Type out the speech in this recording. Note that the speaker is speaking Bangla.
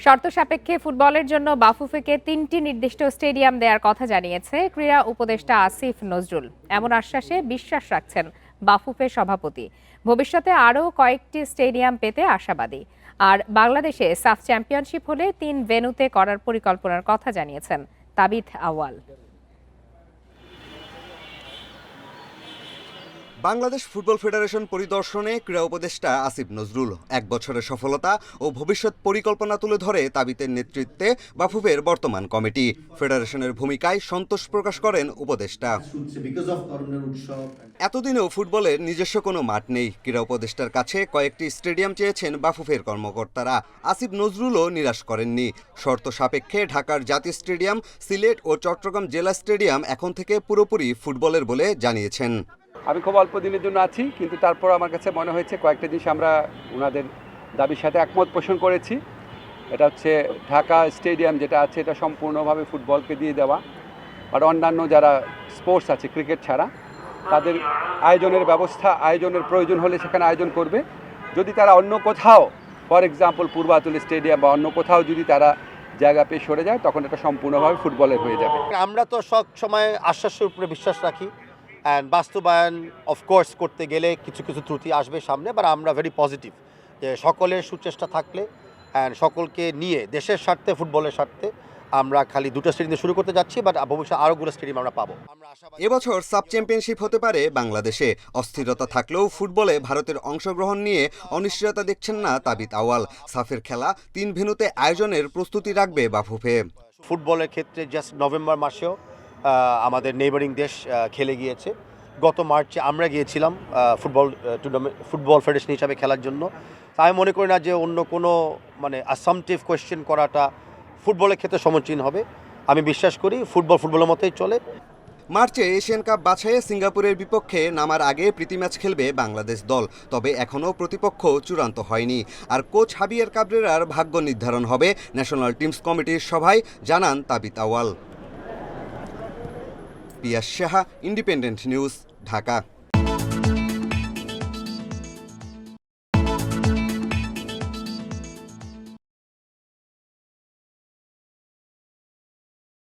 শর্ত সাপেক্ষে ফুটবলের জন্য বাফুফেকে তিনটি নির্দিষ্ট স্টেডিয়াম দেওয়ার কথা জানিয়েছে ক্রীড়া উপদেষ্টা আসিফ নজরুল। এমন আশ্বাসে বিশ্বাস রাখছেন বাফুফে সভাপতি। ভবিষ্যতে আরও কয়েকটি স্টেডিয়াম পেতে আশাবাদী। আর বাংলাদেশে সাফ চ্যাম্পিয়নশিপ হলে তিন ভেনুতে করার পরিকল্পনার কথা জানিয়েছেন তাবিথ আওয়াল বাংলাদেশ ফুটবল ফেডারেশন পরিদর্শনে ক্রীড়া উপদেষ্টা আসিফ নজরুল এক বছরের সফলতা ও ভবিষ্যৎ পরিকল্পনা তুলে ধরে তাবিতের নেতৃত্বে বাফুফের বর্তমান কমিটি। ফেডারেশনের ভূমিকায় সন্তোষ প্রকাশ করেন উপদেষ্টা। এতদিনেও ফুটবলের নিজস্ব কোনো মাঠ নেই। ক্রীড়া উপদেষ্টার কাছে কয়েকটি স্টেডিয়াম চেয়েছেন বাফুফের কর্মকর্তারা। আসিফ নজরুলও নিরাশ করেননি। শর্ত সাপেক্ষে ঢাকার জাতীয় স্টেডিয়াম, সিলেট ও চট্টগ্রাম জেলা স্টেডিয়াম এখন থেকে পুরোপুরি ফুটবলের বলে জানিয়েছেন। আমি খুব অল্প দিনের জন্য আছি, কিন্তু তারপর আমার কাছে মনে হয়েছে কয়েকটা জিনিস আমরা ওনাদের দাবির সাথে একমত পোষণ করেছি। এটা হচ্ছে ঢাকা স্টেডিয়াম যেটা আছে, এটা সম্পূর্ণভাবে ফুটবলকে দিয়ে দেওয়া। আর অন্যান্য যারা স্পোর্টস আছে, ক্রিকেট ছাড়া, তাদের আয়োজনের ব্যবস্থা, আয়োজনের প্রয়োজন হলে সেখানে আয়োজন করবে। যদি তারা অন্য কোথাও, ফর এক্সাম্পল পূর্বাতুল স্টেডিয়াম বা অন্য কোথাও যদি তারা জায়গা পেয়ে সরে যায়, তখন এটা সম্পূর্ণভাবে ফুটবলের হয়ে যাবে। আমরা তো সব সময় আশ্বাসের উপরে বিশ্বাস রাখি। অ্যান্ড বাস্তবায়ন অফকোর্স করতে গেলে কিছু কিছু ত্রুটি আসবে সামনে বাট আমরা ভেরি পজিটিভ যে সকলের সুচেষ্টা থাকলে অ্যান্ড সকলকে নিয়ে দেশের স্বার্থে ফুটবলের স্বার্থে আমরা খালি দুটো স্টেডিয়াম শুরু করতে যাচ্ছি বাট ভবিষ্যতে আরোগুলো স্টেডিয়াম আমরা পাবো। এবছর সাব চ্যাম্পিয়নশিপ হতে পারে বাংলাদেশে। অস্থিরতা থাকলেও ফুটবলে ভারতের অংশগ্রহণ নিয়ে অনিশ্চয়তা দেখছেন না তাবিত আওয়াল সাফের খেলা তিন ভেন্যুতে আয়োজনের প্রস্তুতি রাখবে বাফুফে। ফুটবলের ক্ষেত্রে জাস্ট নভেম্বর মাসেও আমাদের নেইবারিং দেশ খেলে গিয়েছে। গত মার্চে আমরা গিয়েছিলাম ফুটবল টুর্নামেন্ট ফুটবল ফেডারেশন হিসাবে খেলার জন্য। আমি মনে করি না যে অন্য কোনো মানে অ্যাসামটিভ কোয়েশ্চেন করাটা ফুটবলের ক্ষেত্রে সমীচীন হবে। আমি বিশ্বাস করি ফুটবল ফুটবলের মতোই চলে। মার্চে এশিয়ান কাপ বাছাইয়ে সিঙ্গাপুরের বিপক্ষে নামার আগে প্রীতি ম্যাচ খেলবে বাংলাদেশ দল, তবে এখনও প্রতিপক্ষ চূড়ান্ত হয়নি। আর কোচ হাবিয়ার কাবরেরার ভাগ্য নির্ধারণ হবে ন্যাশনাল টিমস কমিটির সভায়, জানান তাবিত আওয়াল পিয়াস সাহা ইন্ডিপেন্ডেন্ট নিউজ ঢাকা